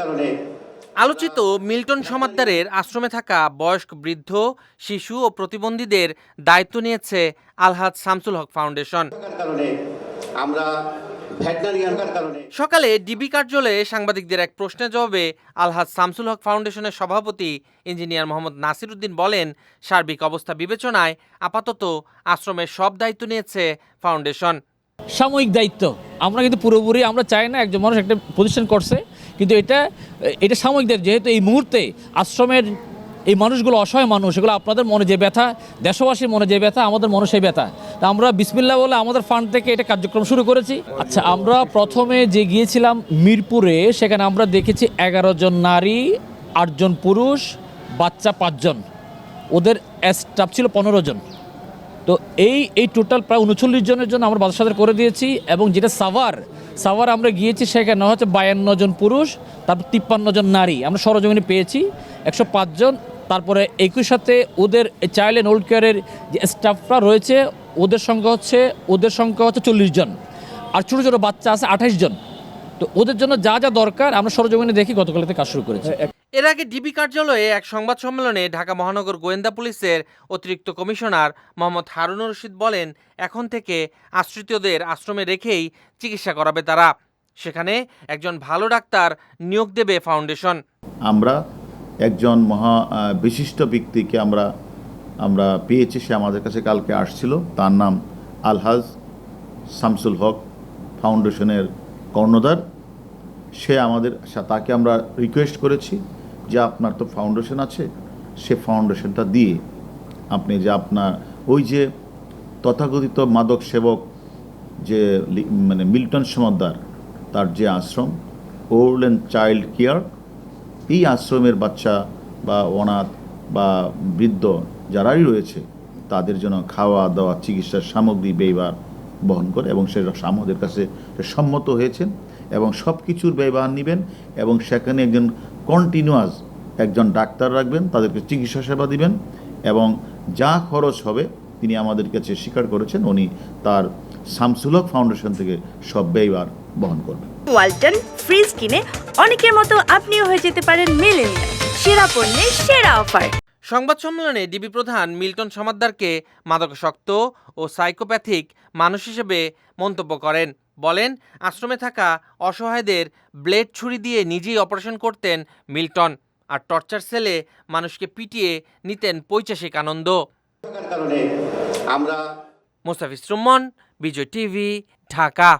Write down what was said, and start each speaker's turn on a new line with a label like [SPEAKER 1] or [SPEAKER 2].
[SPEAKER 1] কারণে
[SPEAKER 2] আলোচিত মিল্টন সমাদ্দারের আশ্রমে থাকা বয়স্ক বৃদ্ধ শিশু ও প্রতিবন্ধীদের দায়িত্ব নিয়েছে আলহাজ শামসুল হক ফাউন্ডেশন।
[SPEAKER 1] আমরা
[SPEAKER 2] সকালে ডিবি কার্যালয়ে সাংবাদিকদের এক প্রশ্নের জবাবে আলহাজ শামসুল হক ফাউন্ডেশনের সভাপতি ইঞ্জিনিয়ার মোহাম্মদ নাসির উদ্দিন বলেন সার্বিক অবস্থা বিবেচনায় আপাতত আশ্রমের সব দায়িত্ব নিয়েছে ফাউন্ডেশন।
[SPEAKER 3] সাময়িক দায়িত্ব আমরা কিন্তু পুরোপুরি, আমরা চাই না একজন মানুষ একটা প্রতিষ্ঠান করছে, কিন্তু এটা এটা সাময়িক দায়িত্ব যেহেতু এই মুহূর্তে আশ্রমের এই মানুষগুলো অসহায় মানুষ, এগুলো আপনাদের মনে যে ব্যথা, দেশবাসীর মনে যে ব্যথা, আমাদের মনে সেই ব্যথা। তা আমরা বিসমিল্লা বলে আমাদের ফান্ড থেকে এটা কার্যক্রম শুরু করেছি। আচ্ছা আমরা প্রথমে যে গিয়েছিলাম মিরপুরে, সেখানে আমরা দেখেছি এগারো জন নারী, আটজন পুরুষ, বাচ্চা পাঁচজন। ওদের স্টাফ ছিল পনেরো জন। তো এই এই টোটাল প্রায় উনচল্লিশ জনের জন্য আমরা সাথে করে দিয়েছি এবং যেটা সাভার সাভার আমরা গিয়েছি সেখানে হচ্ছে বায়ান্ন জন পুরুষ, তারপর তিপ্পান্ন জন নারী। আমরা সরজমিনে পেয়েছি একশো পাঁচ জন। তারপরে একই সাথে ওদের চাইল্ড অ্যান্ড ওল্ড কেয়ারের যে স্টাফরা রয়েছে, ওদের সংখ্যা হচ্ছে, ওদের সংখ্যা হচ্ছে চল্লিশ জন। আর ছোটো ছোটো বাচ্চা আছে আঠাশ জন। তো ওদের জন্য যা যা দরকার, আমরা সরজমিনে দেখি গতকালতে কাজ শুরু করেছি।
[SPEAKER 2] এর আগে ডিবি কার্যালয়ে এক সংবাদ সম্মেলনে ঢাকা মহানগর গোয়েন্দা পুলিশের অতিরিক্ত কমিশনার মোহাম্মদ হারুন রশিদ বলেন, এখন থেকে আশ্রিতদের আশ্রমে রেখেই চিকিৎসা করাবে তারা। সেখানে একজন ভালো ডাক্তার নিয়োগ দেবে ফাউন্ডেশন।
[SPEAKER 4] আমরা একজন মহা বিশিষ্ট ব্যক্তিকে আমরা আমরা পেয়েছি, সে আমাদের কাছে কালকে আসছিল। তার নাম আলহাজ শামসুল হক ফাউন্ডেশনের কর্ণধার। সে আমাদের তাকে আমরা রিকোয়েস্ট করেছি। যে আপনার তো ফাউন্ডেশন আছে, সে ফাউন্ডেশনটা দিয়ে আপনি যে আপনার ওই যে তথাকথিত মাদক সেবক যে মানে মিল্টন সমাদ্দার তার যে আশ্রম ওল্ড অ্যান্ড চাইল্ড কেয়ার এই আশ্রমের বাচ্চা বা অনাথ বা বৃদ্ধ যারাই রয়েছে, তাদের জন্য খাওয়া দাওয়া, চিকিৎসার সামগ্রী, ব্যয়ভার বহন করে এবং সে আমাদের কাছে সম্মত হয়েছেন এবং সব কিছুর ব্যয়ভার নেবেন এবং সেখানে একজন কন্টিনিউয়াস একজন ডাক্তার রাখবেন তাদেরকে চিকিৎসা সেবা দিবেন এবং যা খরচ হবে তিনি আমাদের কাছে স্বীকার করেছেন উনি তার শামসুলক ফাউন্ডেশন থেকে সব ব্যয়ভার বহন করবেন।
[SPEAKER 5] ওয়ালটন ফ্রিজ কিনে অনেকের মতো আপনিও হয়ে যেতে পারেন মিলেনিয়াল। সেরা পণ্যের সেরা অফার।
[SPEAKER 2] সংবাদ সম্মেলনে ডিবি প্রধান মিল্টন সমাদ্দারকে মাদকাসক্ত ও সাইকোপ্যাথিক মানুষ হিসেবে মন্তব্য করেন। বলেন আশ্রমে থাকা অসহায়দের ব্লেড ছুরি দিয়ে নিজেই অপারেশন করতেন মিল্টন আর টর্চার সেলে মানুষকে পিটিয়ে নিতেন পৈচাসিক আনন্দ।
[SPEAKER 1] আমরা
[SPEAKER 2] মোস্তাফিজ রুম্মন বিজয় টিভি ঢাকা।